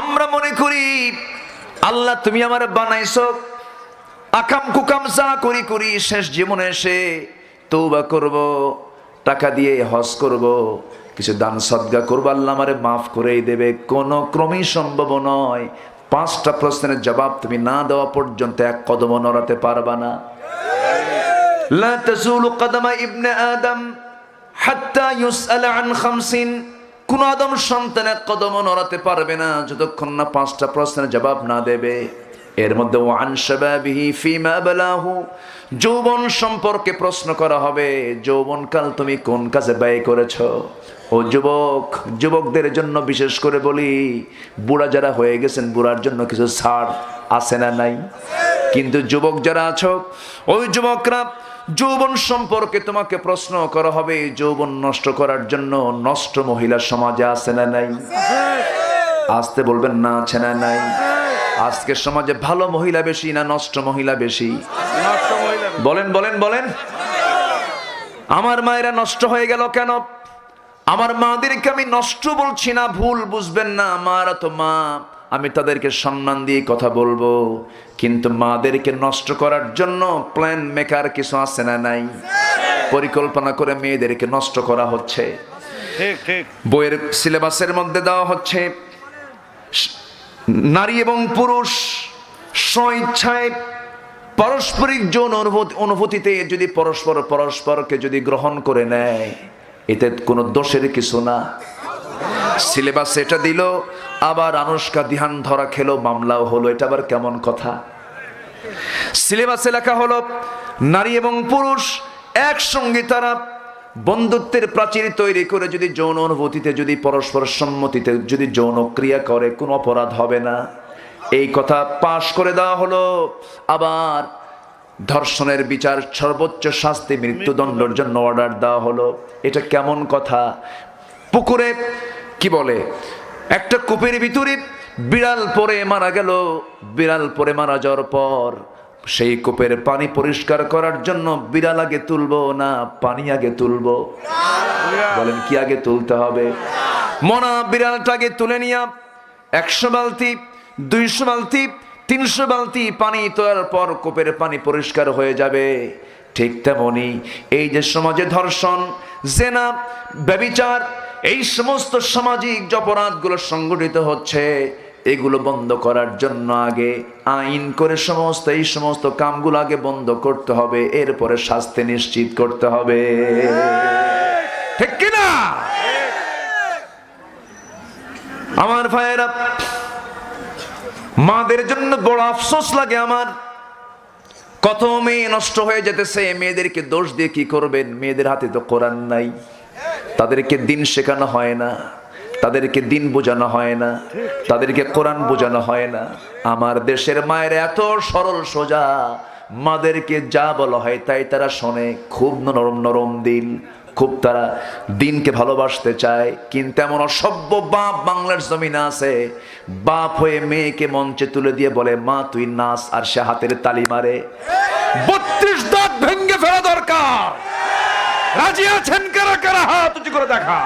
আমরা মনে করি আল্লাহ তুমি আমার বানাইছো আকাম কুকাম যা করি করি শেষ জীবনে এসে তৌবা করব টাকা দিয়ে হজ করব কিছু দান সদ্গা করবো আল্লাহ আমারে মাফ করেই দেবে কোনো ক্রমেই সম্ভব নয় পাঁচটা প্রশ্নের জবাব তুমি না দেওয়া পর্যন্ত এক কদম নড়াতে পারবা না لا تزول قدم ابن آدم حتى يسأل عن خمسين কোন আদম সন্তান এক কদম নড়াতে পারবে না যতক্ষণ না পাঁচটা প্রশ্নের জবাব না দেবে। এর মধ্যে ওয়ান যৌবন সম্পর্কে প্রশ্ন করা হবে, যৌবনকাল তুমি কোন কাজে ব্যয় করেছ? ও যুবক, যুবকদের জন্য বিশেষ করে বলি, বুড়া যারা হয়ে গেছেন, বুড়ার জন্য কিছু ছাড় আছে না নাই? কিন্তু যুবক যারা আছো, ওই যুবকরা যৌবন সম্পর্কে তোমাকে প্রশ্ন করা হবে, যৌবন নষ্ট করার জন্য নষ্ট মহিলা সমাজে আছে না নাই? আসতে বলবেন না, আছে না নাই? আজকের সমাজে ভালো মহিলা বেশি না নষ্ট মহিলা বেশি? বলেন বলেন বলেন। আমার মায়েরা নষ্ট হয়ে গেল কেন? আমার মাদেরকে আমি নষ্ট বলছি না, ভুল বুঝবেন না। আমার তো মা। আমি তাদেরকে সম্মান দিয়ে কথা বলব। কিন্তু মাদেরকে নষ্ট করার জন্য প্ল্যান মেকার কিছু আছে না নাই? পরিকল্পনা করে মেয়েদেরকে নষ্ট করা হচ্ছে। বইয়ের সিলেবাসের মধ্যে দেওয়া হচ্ছে নারী এবং পুরুষ স্বইচ্ছায় পারস্পরিক যৌন অনুভূতি অনুভূতিতে যদি পরস্পর পরস্পরকে যদি গ্রহণ করে নেয় এতে কোনো দোষের কিছু না। সিলেবাস এটা দিল, আবার আনুষ্কা ধ্যান ধরা খেলো, মামলাও হলো। এটা আবার কেমন কথা? সিলেবাসে লেখা হলো, নারী এবং পুরুষ একসঙ্গে তারা বন্ধুত্বের প্রাচীর তৈরি করে, যদি যৌন অনুভূতিতে, যদি পরস্পর সম্মতিতে, যদি যৌন ক্রিয়া করে, কোনো অপরাধ হবে না। এই কথা পাশ করে দেওয়া হলো, আবার ধর্ষণের বিচার, সর্বোচ্চ শাস্তি, মৃত্যুদণ্ডের জন্য অর্ডার দেওয়া হলো। এটা কেমন কথা? পুকুরে কি বলে? একটা কূপের ভিতরে বিড়াল পরে মারা গেল। বিড়াল পরে মারা যাওয়ার পর সেই কূপের পানি পরিষ্কার করার জন্য বিড়াল আগে তুলবো না পানি আগে তুলবো? বলেন, কি আগে তুলতে হবে? মনা বিড়ালটাকে তুলে নিয়া একশো বালতি, দুইশো বালতি, তিনশো বালতি পানি তোলার পর কূপের পানি পরিষ্কার হয়ে যাবে। ঠিক তেমনি এই যে সমাজে ধর্ষণ, জেনা, ব্যবিচার এই সমস্ত সামাজিক অপরাধগুলো সংগঠিত হচ্ছে, এগুলো বন্ধ করার জন্য আগে আইন করে সমস্ত, এই সমস্ত কামগুলো আগে বন্ধ করতে হবে, এরপরে শাস্তি নিশ্চিত করতে হবে। ঠিক কিনা? আমার ভাইয়েরা, মাদের জন্য বড় আফসোস লাগে আমার। কত মেয়ে নষ্ট হয়ে যেতেছে, মেয়েদেরকে দোষ দিয়ে কি করবেন? মেয়েদের হাতে তো কোরআন নাই। তাদেরকে দিন শেখানো হয় না, তাদেরকে দিন বোঝানো হয় না, তাদেরকে কোরআন বোঝানো হয় না। আমার দেশের মায়ের এত সরল সোজা, মাদেরকে যা বলা হয় তাই তারা শোনে। খুব নরম নরম দিল, খুব তারা দিনকে ভালোবাসতে চায়। কিন্তু এমন অসভ্য বাপ বাংলার জমিনে আছে। বাপ হয়ে মেয়েকে মঞ্চে তুলে দিয়ে বলে, মা, তুই নাচ। আর সে হাতের তালি মারে। বত্রিশ দাঁত ভেঙ্গে ফেলা দরকার। রাজি আছেন? কারা কারা? হাত উঁচু করে দেখা।